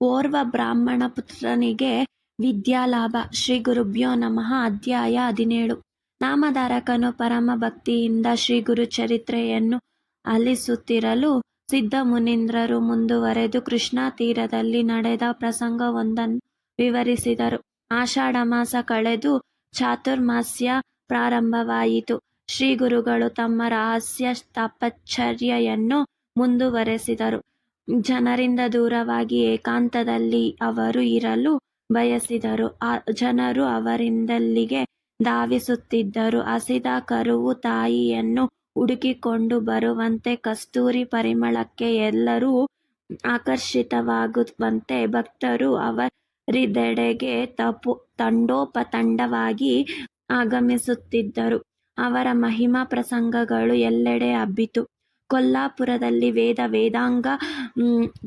ಓರ್ವ ಬ್ರಾಹ್ಮಣ ಪುತ್ರನಿಗೆ ವಿದ್ಯಾಲಾಭ. ಶ್ರೀ ಗುರುಭ್ಯೋ ನಮಃ. ಅಧ್ಯಾಯ ಹದಿನೇಳು. ನಾಮಧಾರಕನು ಪರಮ ಭಕ್ತಿಯಿಂದ ಶ್ರೀ ಗುರು ಚರಿತ್ರೆಯನ್ನು ಆಲಿಸುತ್ತಿರಲು ಸಿದ್ಧ ಮುನೀಂದ್ರರು ಮುಂದುವರೆದು ಕೃಷ್ಣಾ ತೀರದಲ್ಲಿ ನಡೆದ ಪ್ರಸಂಗವೊಂದನ್ನು ವಿವರಿಸಿದರು. ಆಷಾಢ ಮಾಸ ಕಳೆದು ಚಾತುರ್ಮಾಸ್ಯ ಪ್ರಾರಂಭವಾಯಿತು. ಶ್ರೀ ಗುರುಗಳು ತಮ್ಮ ರಹಸ್ಯ ತಾಪಶ್ಚರ್ಯೆಯನ್ನು ಮುಂದುವರೆಸಿದರು. ಜನರಿಂದ ದೂರವಾಗಿ ಏಕಾಂತದಲ್ಲಿ ಅವರು ಇರಲು ಬಯಸಿದರು. ಆ ಜನರು ಅವರಿಂದಲ್ಲಿಗೆ ಧಾವಿಸುತ್ತಿದ್ದರು. ಹಸಿದ ಕರುವು ತಾಯಿಯನ್ನು ಹುಡುಕಿಕೊಂಡು ಬರುವಂತೆ ಕಸ್ತೂರಿ ಪರಿಮಳಕ್ಕೆ ಎಲ್ಲರೂ ಆಕರ್ಷಿತವಾಗುವಂತೆ ಭಕ್ತರು ಅವರಿದೆಡೆಗೆ ತಪು ತಂಡೋಪತಂಡವಾಗಿ ಆಗಮಿಸುತ್ತಿದ್ದರು. ಅವರ ಮಹಿಮಾ ಪ್ರಸಂಗಗಳು ಎಲ್ಲೆಡೆ ಹಬ್ಬಿತು. ಕೊಲ್ಲಾಪುರದಲ್ಲಿ ವೇದ ವೇದಾಂಗ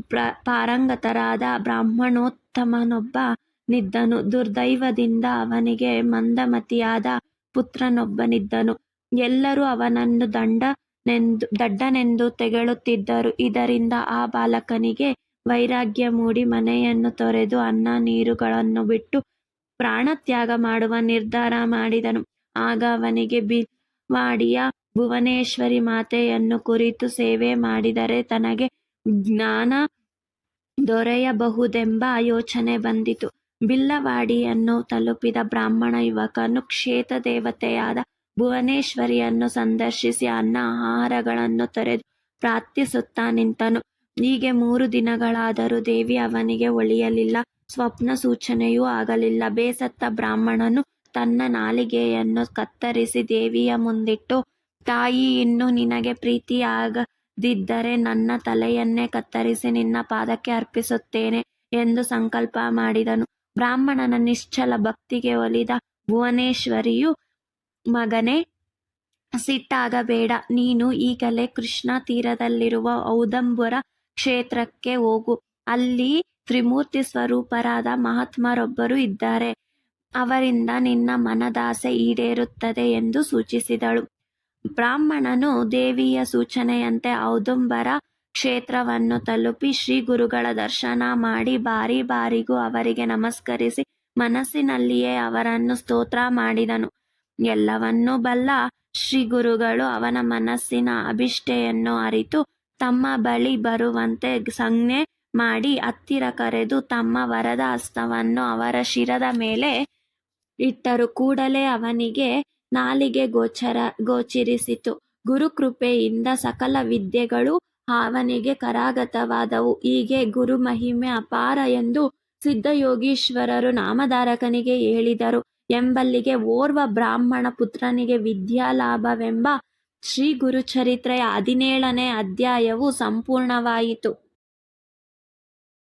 ಪ್ರ, ಪಾರಂಗತರಾದ ಬ್ರಾಹ್ಮಣೋತ್ತಮನೊಬ್ಬ ನಿದ್ದನು. ದುರ್ದೈವದಿಂದ ಅವನಿಗೆ ಮಂದಮತಿಯಾದ ಪುತ್ರನೊಬ್ಬನಿದ್ದನು. ಎಲ್ಲರೂ ಅವನನ್ನು ದಂಡನೆಂದು ದಡ್ಡನೆಂದು ತೆಗಳುತ್ತಿದ್ದರು. ಇದರಿಂದ ಆ ಬಾಲಕನಿಗೆ ವೈರಾಗ್ಯ ಮೂಡಿ ಮನೆಯನ್ನು ತೊರೆದು ಅನ್ನ ನೀರುಗಳನ್ನು ಬಿಟ್ಟು ಪ್ರಾಣತ್ಯಾಗ ಮಾಡುವ ನಿರ್ಧಾರ ಮಾಡಿದನು. ಆಗ ಅವನಿಗೆ ಬಿಲ್ವಾಡಿಯ ಭುವನೇಶ್ವರಿ ಮಾತೆಯನ್ನು ಕುರಿತು ಸೇವೆ ಮಾಡಿದರೆ ತನಗೆ ಜ್ಞಾನ ದೊರೆಯಬಹುದೆಂಬ ಯೋಚನೆ ಬಂದಿತು. ಬಿಲ್ಲವಾಡಿಯನ್ನು ತಲುಪಿದ ಬ್ರಾಹ್ಮಣ ಯುವಕನು ಕ್ಷೇತ್ರ ದೇವತೆಯಾದ ಭುವನೇಶ್ವರಿಯನ್ನು ಸಂದರ್ಶಿಸಿ ಅನ್ನ ಆಹಾರಗಳನ್ನು ತೊರೆದು ಪ್ರಾರ್ಥಿಸುತ್ತಾ ನಿಂತನು. ಹೀಗೆ ಮೂರು ದಿನಗಳಾದರೂ ದೇವಿ ಅವನಿಗೆ ಒಳಿಯಲಿಲ್ಲ ಸ್ವಪ್ನ ಸೂಚನೆಯೂ ಆಗಲಿಲ್ಲ. ಬೇಸತ್ತ ಬ್ರಾಹ್ಮಣನು ತನ್ನ ನಾಲಿಗೆಯನ್ನು ಕತ್ತರಿಸಿ ದೇವಿಯ ಮುಂದಿಟ್ಟು, ತಾಯಿ, ಇನ್ನು ನಿನಗೆ ಪ್ರೀತಿಯಾಗದಿದ್ದರೆ ನನ್ನ ತಲೆಯನ್ನೇ ಕತ್ತರಿಸಿ ನಿನ್ನ ಪಾದಕ್ಕೆ ಅರ್ಪಿಸುತ್ತೇನೆ ಎಂದು ಸಂಕಲ್ಪ ಮಾಡಿದನು. ಬ್ರಾಹ್ಮಣನ ನಿಶ್ಚಲ ಭಕ್ತಿಗೆ ಒಲಿದ ಭುವನೇಶ್ವರಿಯು, ಮಗನೇ, ಸಿಟ್ಟಾಗಬೇಡ. ನೀನು ಈಗಲೇ ಕೃಷ್ಣ ತೀರದಲ್ಲಿರುವ ಔದಂಬುರ ಕ್ಷೇತ್ರಕ್ಕೆ ಹೋಗು. ಅಲ್ಲಿ ತ್ರಿಮೂರ್ತಿ ಸ್ವರೂಪರಾದ ಮಹಾತ್ಮರೊಬ್ಬರು ಇದ್ದಾರೆ. ಅವರಿಂದ ನಿನ್ನ ಮನದಾಸೆ ಈಡೇರುತ್ತದೆ ಎಂದು ಸೂಚಿಸಿದಳು. ಬ್ರಾಹ್ಮಣನು ದೇವಿಯ ಸೂಚನೆಯಂತೆ ಔದುಂಬರ ಕ್ಷೇತ್ರವನ್ನು ತಲುಪಿ ಶ್ರೀ ಗುರುಗಳ ದರ್ಶನ ಮಾಡಿ ಬಾರಿ ಬಾರಿಗೂ ಅವರಿಗೆ ನಮಸ್ಕರಿಸಿ ಮನಸ್ಸಿನಲ್ಲಿಯೇ ಅವರನ್ನು ಸ್ತೋತ್ರ ಮಾಡಿದನು. ಎಲ್ಲವನ್ನೂ ಬಲ್ಲ ಶ್ರೀ ಗುರುಗಳು ಅವನ ಮನಸ್ಸಿನ ಅಭಿಷ್ಠೆಯನ್ನು ಅರಿತು ತಮ್ಮ ಬಳಿ ಬರುವಂತೆ ಸಂಜ್ಞೆ ಮಾಡಿ ಹತ್ತಿರ ಕರೆದು ತಮ್ಮ ವರದ ಹಸ್ತವನ್ನು ಅವರ ಶಿರದ ಮೇಲೆ ಇಟ್ಟರು ಕೂಡಲೇ ಅವನಿಗೆ ನಾಲಿಗೆ ಗೋಚರ, ಗೋಚರಿಸಿತು. ಗುರುಕೃಪೆಯಿಂದ ಸಕಲ ವಿದ್ಯೆಗಳು ಅವನಿಗೆ ಕರಾಗತವಾದವು. ಹೀಗೆ ಗುರು ಮಹಿಮೆ ಅಪಾರ ಎಂದು ಸಿದ್ಧಯೋಗೀಶ್ವರರು ನಾಮಧಾರಕನಿಗೆ ಹೇಳಿದರು. ಎಂಬಲ್ಲಿಗೆ ಓರ್ವ ಬ್ರಾಹ್ಮಣ ಪುತ್ರನಿಗೆ ವಿದ್ಯಾಲಾಭವೆಂಬ ಶ್ರೀ ಗುರುಚರಿತ್ರೆಯ ಹದಿನೇಳನೇ ಅಧ್ಯಾಯವು ಸಂಪೂರ್ಣವಾಯಿತು.